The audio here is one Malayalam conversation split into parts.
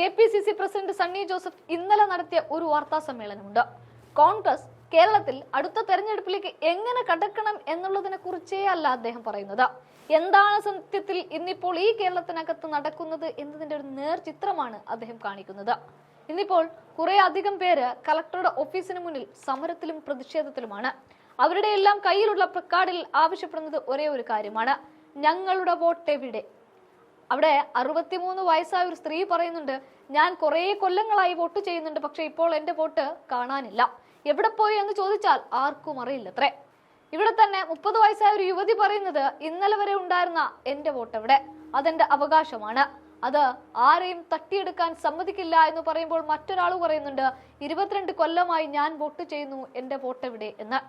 K P C C president Sunny Joseph ഇന്നലെ നടത്തിയ ഒരു വാർത്താ സമ്മേളനമുണ്ട്. കോൺഗ്രസ് കേരളത്തിൽ അടുത്ത തെരഞ്ഞെടുപ്പിലേക്ക് എങ്ങനെ കടക്കണം എന്നുള്ളതിനെ കുറിച്ചേ അല്ല അദ്ദേഹം പറയുന്നത്. എന്താണ് സത്യത്തിൽ ഇന്നിപ്പോൾ ഈ കേരളത്തിനകത്ത് നടക്കുന്നത് എന്നതിന്റെ ഒരു നേർചിത്രമാണ് അദ്ദേഹം കാണിക്കുന്നത്. ഇന്നിപ്പോൾ കുറെ അധികം പേര് കളക്ടറുടെ ഓഫീസിന് മുന്നിൽ സമരത്തിലും പ്രതിഷേധത്തിലുമാണ്. അവരുടെ എല്ലാം കയ്യിലുള്ള പ്രക്കാർഡിൽ ആവശ്യപ്പെടുന്നത് ഒരേ ഒരു കാര്യമാണ്. ഞങ്ങളുടെ വോട്ട് എവിടെ? അവിടെ അറുപത്തിമൂന്ന് വയസ്സായ ഒരു സ്ത്രീ പറയുന്നുണ്ട് ഞാൻ കുറേ കൊല്ലങ്ങളായി വോട്ട് ചെയ്യുന്നുണ്ട് പക്ഷെ ഇപ്പോൾ എന്റെ വോട്ട് കാണാനില്ല. എവിടെ പോയി എന്ന് ചോദിച്ചാൽ ആർക്കും അറിയില്ലത്രേ. ഇവിടെ തന്നെ മുപ്പത് വയസ്സായ ഒരു യുവതി പറയുന്നത് ഇന്നലെ വരെ ഉണ്ടായിരുന്ന എന്റെ വോട്ട് എവിടെ? അതെന്റെ അവകാശമാണ്. അത് ആരെയും തട്ടിയെടുക്കാൻ സമ്മതിക്കില്ല എന്ന് പറയുമ്പോൾ മറ്റൊരാൾ പറയുന്നുണ്ട് ഇരുപത്തിരണ്ട് കൊല്ലമായി ഞാൻ വോട്ട് ചെയ്യുന്നു എന്റെ വോട്ട് എവിടെ? എന്ന്.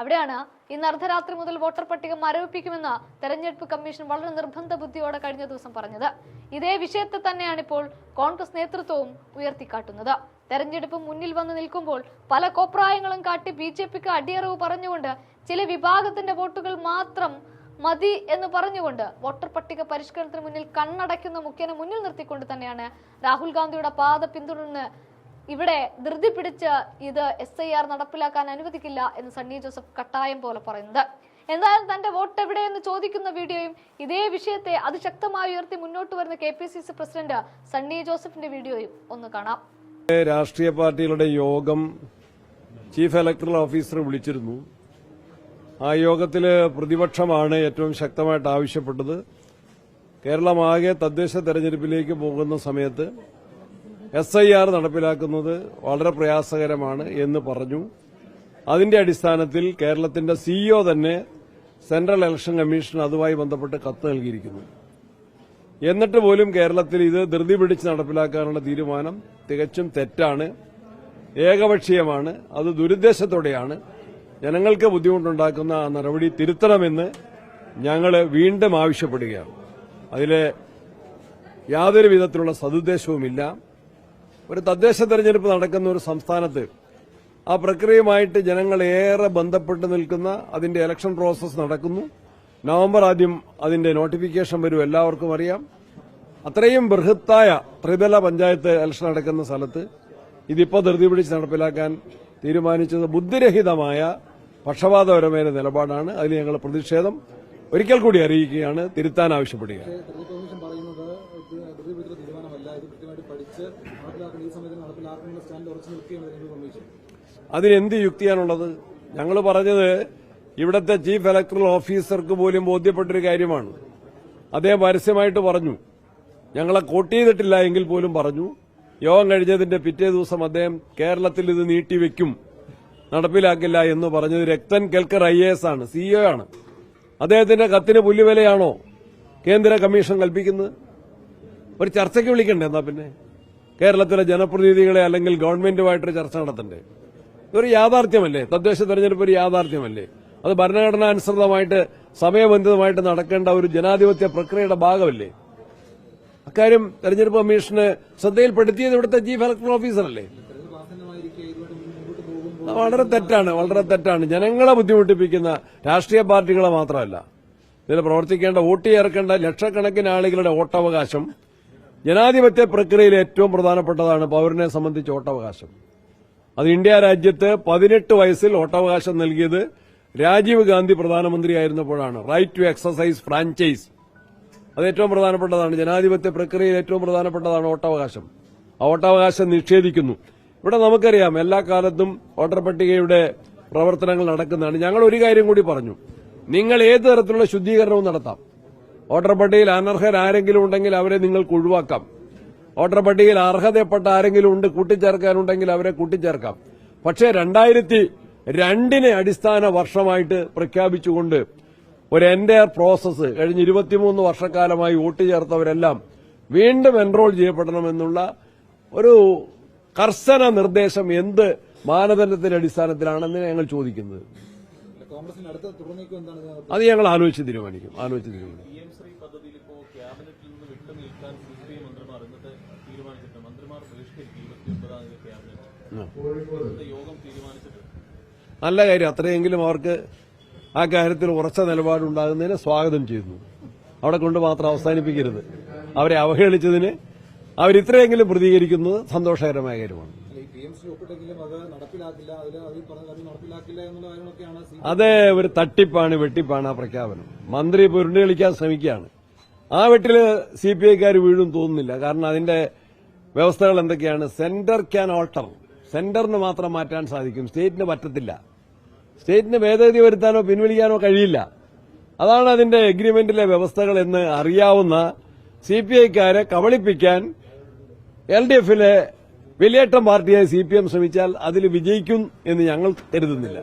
അവിടെയാണ് ഇന്ന് അർദ്ധരാത്രി മുതൽ വോട്ടർ പട്ടിക മരവിപ്പിക്കുമെന്ന് തെരഞ്ഞെടുപ്പ് കമ്മീഷൻ വളരെ നിർബന്ധ ബുദ്ധിയോടെ കഴിഞ്ഞ ദിവസം പറഞ്ഞത്. ഇതേ വിഷയത്തെ തന്നെയാണ് ഇപ്പോൾ കോൺഗ്രസ് നേതൃത്വവും ഉയർത്തിക്കാട്ടുന്നത്. തെരഞ്ഞെടുപ്പ് മുന്നിൽ വന്ന് നിൽക്കുമ്പോൾ പല കോപ്രായങ്ങളും കാട്ടി ബി ജെ പിക്ക് അടിയറവ് പറഞ്ഞുകൊണ്ട് ചില വിഭാഗത്തിന്റെ വോട്ടുകൾ മാത്രം മതി എന്ന് പറഞ്ഞുകൊണ്ട് വോട്ടർ പട്ടിക പരിഷ്കരണത്തിന് മുന്നിൽ കണ്ണടയ്ക്കുന്ന മുഖ്യനെ മുന്നിൽ നിർത്തിക്കൊണ്ട് തന്നെയാണ് രാഹുൽ ഗാന്ധിയുടെ പാത പിന്തുടർന്ന് ഇവിടെ ധൃതി പിടിച്ച് ഇത് എസ് ഐ ആർ നടപ്പിലാക്കാൻ അനുവദിക്കില്ല എന്ന് സണ്ണി ജോസഫ് കട്ടായം പോലെ പറയുന്നത്. എന്തായാലും തന്റെ വോട്ട് എവിടെയെന്ന് ചോദിക്കുന്ന വീഡിയോയും ഇതേ വിഷയത്തെ അതിശക്തമായി ഉയർത്തി മുന്നോട്ട് വരുന്ന K P C C president Sunny ജോസഫിന്റെ വീഡിയോയും ഒന്ന് കാണാം. രാഷ്ട്രീയ പാർട്ടികളുടെ യോഗം ചീഫ് ഇലക്ടറൽ ഓഫീസർ വിളിച്ചിരുന്നു. ആ യോഗത്തിൽ പ്രതിപക്ഷമാണ് ഏറ്റവും ശക്തമായിട്ട് ആവശ്യപ്പെട്ടത്. കേരളമാകെ തദ്ദേശ തെരഞ്ഞെടുപ്പിലേക്ക് പോകുന്ന സമയത്ത് എസ് ഐ ആർ നടപ്പിലാക്കുന്നത് വളരെ പ്രയാസകരമാണ് എന്ന് പറഞ്ഞു. അതിന്റെ അടിസ്ഥാനത്തിൽ കേരളത്തിന്റെ സിഇഒ തന്നെ സെൻട്രൽ ഇലക്ഷൻ കമ്മീഷൻ അതുമായി ബന്ധപ്പെട്ട് കത്ത് നൽകിയിരിക്കുന്നു. എന്നിട്ട് പോലും കേരളത്തിൽ ഇത് ധൃതി പിടിച്ച് നടപ്പിലാക്കാനുള്ള തീരുമാനം തികച്ചും തെറ്റാണ് ഏകപക്ഷീയമാണ് അത് ദുരുദ്ദേശത്തോടെയാണ്. ജനങ്ങൾക്ക് ബുദ്ധിമുട്ടുണ്ടാക്കുന്ന ആ നടപടി തിരുത്തണമെന്ന് ഞങ്ങൾ വീണ്ടും ആവശ്യപ്പെടുകയാണ്. അതിലെ യാതൊരു വിധത്തിലുള്ള സതുദ്ദേശവുമില്ല ഒരു തദ്ദേശ തെരഞ്ഞെടുപ്പ് നടക്കുന്ന ഒരു സംസ്ഥാനത്ത് ആ പ്രക്രിയയുമായിട്ട് ജനങ്ങൾ ഏറെ ബന്ധപ്പെട്ട് നിൽക്കുന്ന അതിന്റെ ഇലക്ഷൻ പ്രോസസ് നടക്കുന്നു. നവംബർ ആദ്യം അതിന്റെ നോട്ടിഫിക്കേഷൻ വരും എല്ലാവർക്കും അറിയാം. അത്രയും ബൃഹത്തായ ത്രിതല പഞ്ചായത്ത് ഇലക്ഷൻ നടക്കുന്ന സ്ഥലത്ത് ഇതിപ്പോൾ ധൃതി പിടിച്ച് നടപ്പിലാക്കാൻ തീരുമാനിച്ചത് ബുദ്ധിരഹിതമായ പക്ഷപാതപരമായ നിലപാടാണ്. അതിൽ ഞങ്ങൾ പ്രതിഷേധം ഒരിക്കൽ കൂടി അറിയിക്കുകയാണ്. തിരുത്താൻ ആവശ്യപ്പെടുക തെരഞ്ഞെടുപ്പ് കമ്മീഷൻ പറയുന്നത് ഇത് ധൃതിപിടിച്ച തീരുമാനമല്ല ഇത് പഠിച്ച് നടപ്പിലാക്കുന്ന ഈ സമയത്ത് നടപ്പിലാക്കുന്ന സ്റ്റാൻഡ് ഉറച്ചു കമ്മീഷൻ അതിനെന്ത് യുക്തിയാണുള്ളത് ഞങ്ങൾ പറഞ്ഞത് ഇവിടത്തെ ചീഫ് ഇലക്ടറൽ ഓഫീസർക്ക് പോലും ബോധ്യപ്പെട്ടൊരു കാര്യമാണ്. അദ്ദേഹം പരസ്യമായിട്ട് പറഞ്ഞു. ഞങ്ങളെ കോട്ട് ചെയ്തിട്ടില്ല എങ്കിൽ പോലും പറഞ്ഞു. യോഗം കഴിഞ്ഞതിന്റെ പിറ്റേ ദിവസം അദ്ദേഹം കേരളത്തിൽ ഇത് നീട്ടിവെക്കും. നടപ്പിലാക്കില്ല എന്ന് പറഞ്ഞത് രക്തൻ കെൽക്കർ ഐ എസ് ആണ് സിഇഒ ആണ്. അദ്ദേഹത്തിന്റെ കത്തിന് പുല്ലുവിലയാണോ കേന്ദ്ര കമ്മീഷൻ കൽപ്പിക്കുന്നത്? ഒരു ചർച്ചയ്ക്ക് വിളിക്കണ്ടേ എന്നാ പിന്നെ? കേരളത്തിലെ ജനപ്രതിനിധികളെ അല്ലെങ്കിൽ ഗവൺമെന്റുമായിട്ട് ചർച്ച നടത്തണ്ടേ? ഇതൊരു യാഥാർത്ഥ്യമല്ലേ? തദ്ദേശ തെരഞ്ഞെടുപ്പ് ഒരു യാഥാർത്ഥ്യമല്ലേ? അത് ഭരണഘടനാനുസൃതമായിട്ട് സമയബന്ധിതമായിട്ട് നടക്കേണ്ട ഒരു ജനാധിപത്യ പ്രക്രിയയുടെ ഭാഗമല്ലേ? അക്കാര്യം തെരഞ്ഞെടുപ്പ് കമ്മീഷന് ശ്രദ്ധയിൽപ്പെടുത്തിയത് ഇവിടുത്തെ ചീഫ് ഇലക്ടറൽ ഓഫീസറല്ലേ? വളരെ തെറ്റാണ് വളരെ തെറ്റാണ്. ജനങ്ങളെ ബുദ്ധിമുട്ടിപ്പിക്കുന്ന രാഷ്ട്രീയ പാർട്ടികളെ മാത്രമല്ല. ഇതിൽ പ്രവർത്തിക്കേണ്ട വോട്ട് ചേർക്കേണ്ട ലക്ഷക്കണക്കിന് ആളുകളുടെ വോട്ടവകാശം ജനാധിപത്യ പ്രക്രിയയിൽ ഏറ്റവും പ്രധാനപ്പെട്ടതാണ് പൌരനെ സംബന്ധിച്ച് വോട്ടവകാശം. അത് ഇന്ത്യ രാജ്യത്ത് പതിനെട്ട് വയസ്സിൽ വോട്ടവകാശം നൽകിയത് രാജീവ് ഗാന്ധി പ്രധാനമന്ത്രിയായിരുന്നപ്പോഴാണ്. റൈറ്റ് ടു എക്സസൈസ് ഫ്രാഞ്ചൈസ് അത് ഏറ്റവും പ്രധാനപ്പെട്ടതാണ്. ജനാധിപത്യ പ്രക്രിയയിൽ ഏറ്റവും പ്രധാനപ്പെട്ടതാണ് വോട്ടവകാശം. ആ വോട്ടവകാശം നിഷേധിക്കുന്നു. ഇവിടെ നമുക്കറിയാം എല്ലാ കാലത്തും വോട്ടർ പട്ടികയുടെ പ്രവർത്തനങ്ങൾ നടക്കുന്നതാണ്. ഞങ്ങൾ ഒരു കാര്യം കൂടി പറഞ്ഞു. നിങ്ങൾ ഏത് തരത്തിലുള്ള ശുദ്ധീകരണവും നടത്താം. വോട്ടർ പട്ടികയിൽ അനർഹർ ആരെങ്കിലും ഉണ്ടെങ്കിൽ അവരെ നിങ്ങൾക്ക് ഒഴിവാക്കാം. വോട്ടർ പട്ടികയിൽ അർഹതപ്പെട്ട ആരെങ്കിലും ഉണ്ട് കൂട്ടിച്ചേർക്കാനുണ്ടെങ്കിൽ അവരെ കൂട്ടിച്ചേർക്കാം. പക്ഷേ രണ്ടായിരത്തി രണ്ടിനെ അടിസ്ഥാന വർഷമായിട്ട് പ്രഖ്യാപിച്ചുകൊണ്ട് ഒരു എൻഡയർ പ്രോസസ് കഴിഞ്ഞ ഇരുപത്തിമൂന്ന് വർഷക്കാലമായി വോട്ട് ചേർത്തവരെല്ലാം വീണ്ടും എൻറോൾ ചെയ്യപ്പെടണമെന്നുള്ള ഒരു കർശന നിർദ്ദേശം എന്ത് മാനദണ്ഡത്തിന്റെ അടിസ്ഥാനത്തിലാണെന്ന് ഞങ്ങൾ ചോദിക്കുന്നത്. അത് ഞങ്ങൾ ആലോചിച്ച് തീരുമാനിക്കും ആലോചിച്ച് തീരുമാനിക്കും പി എം ശ്രീ പദ്ധതിയിൽ ഇപ്പോ ക്യാബിനറ്റിൽ നിന്ന് വിട്ടു നിൽക്കാൻ സി പി മന്ത്രിമാർ ഇന്നത്തെ തീരുമാനിച്ചിട്ടുണ്ട്. മന്ത്രിമാർ ബഹിഷ്കരിക്കും. ഇരുപത്തിയൊമ്പതാം തീയതി ക്യാബിനറ്റ് ഇന്നത്തെ യോഗം തീരുമാനിച്ചിട്ടുണ്ട്. നല്ല കാര്യം. അത്രയെങ്കിലും അവർക്ക് ആ കാര്യത്തിൽ ഉറച്ച നിലപാടുണ്ടാകുന്നതിനെ സ്വാഗതം ചെയ്യുന്നു. അവിടെ കൊണ്ട് മാത്രം അവസാനിപ്പിക്കരുത്. അവരെ അവഹേളിച്ചതിന് അവരിത്രയെങ്കിലും പ്രതികരിക്കുന്നത് സന്തോഷകരമായ കാര്യമാണ്. അത് ഒരു തട്ടിപ്പാണ് വെട്ടിപ്പാണ് ആ പ്രഖ്യാപനം. മന്ത്രി പുരുണ്ടി കളിക്കാൻ ശ്രമിക്കുകയാണ്. ആ വെട്ടിൽ സി പി ഐക്കാർ വീഴും തോന്നുന്നില്ല. കാരണം അതിന്റെ വ്യവസ്ഥകൾ എന്തൊക്കെയാണ്? സെന്റർ ക്യാൻ ഓൾട്ടർ സെന്ററിന് മാത്രം മാറ്റാൻ സാധിക്കും. സ്റ്റേറ്റിന് പറ്റത്തില്ല. സ്റ്റേറ്റിന് ഭേദഗതി വരുത്താനോ പിൻവലിക്കാനോ കഴിയില്ല. അതാണ് അതിന്റെ എഗ്രിമെന്റിലെ വ്യവസ്ഥകൾ എന്ന് അറിയാവുന്ന സി പി ഐക്കാരെ കബളിപ്പിക്കാൻ എൽ ഡി എഫിലെ വലിയേട്ടം പാർട്ടിയായി സി പി എം ശ്രമിച്ചാൽ അതിൽ വിജയിക്കും എന്ന് ഞങ്ങൾ കരുതുന്നില്ല.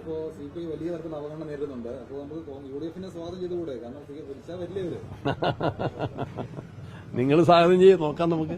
നിങ്ങൾ സ്വാഗതം ചെയ്ത് നോക്കാം നമുക്ക്.